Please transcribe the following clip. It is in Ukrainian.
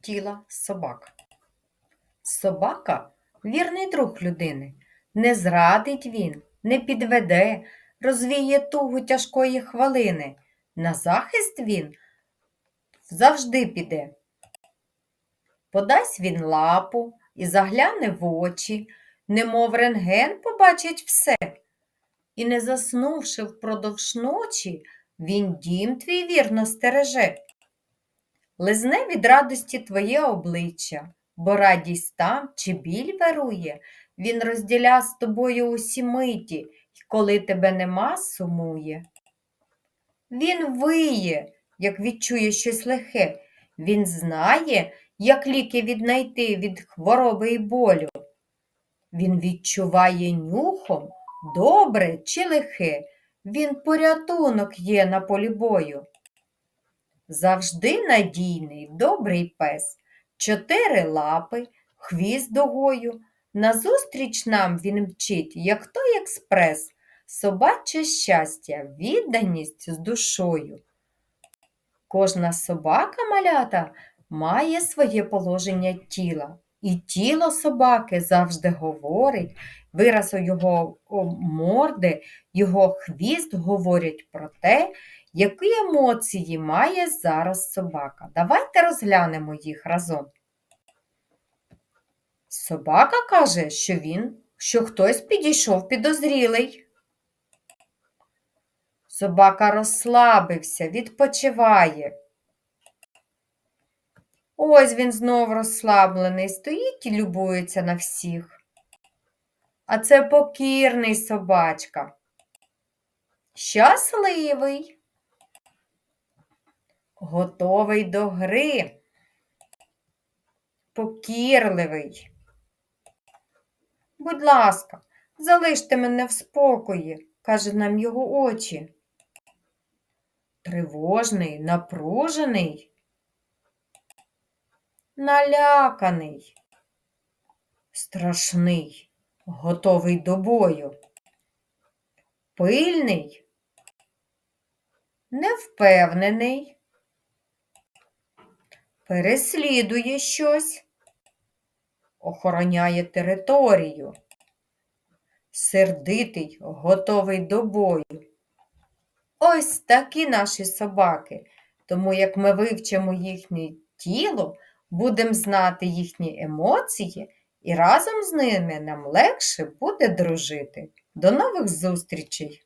тіла собак. Собака вірний друг людини. Не зрадить він, не підведе, розвіє тугу тяжкої хвилини. На захист він завжди піде. Подасть він лапу і загляне в очі, немов рентген побачить все. І не заснувши впродовж ночі, він дім твій вірно стереже. Лизне від радості твоє обличчя, бо радість там чи біль вирує, він розділя з тобою усі миті, й коли тебе нема, сумує. Він виє, як відчує щось лихе, він знає, як ліки віднайти від хвороби і болю. Він відчуває нюхом добре чи лихе, він порятунок є на полі бою. Завжди надійний, добрий пес, чотири лапи, хвіст дугою. Назустріч нам він мчить, як той експрес, собаче щастя, відданість з душою. Кожна собака малята має своє положення тіла, і тіло собаки завжди говорить, вираз його морди, його хвіст говорять про те, які емоції має зараз собака. Давайте розглянемо їх разом. Собака каже, що він, що хтось підійшов підозрілий. Собака розслабився, відпочиває. Ось він знов розслаблений, стоїть і любується на всіх. А це покірний собачка. Щасливий, готовий до гри, покірливий. Будь ласка, залиште мене в спокої, каже нам його очі. Тривожний, напружений, наляканий, страшний, готовий до бою, пильний, невпевнений, переслідує щось, охороняє територію, сердитий, готовий до бою. Ось такі наші собаки. Тому як ми вивчимо їхнє тіло, будемо знати їхні емоції, і разом з ними нам легше буде дружити. До нових зустрічей!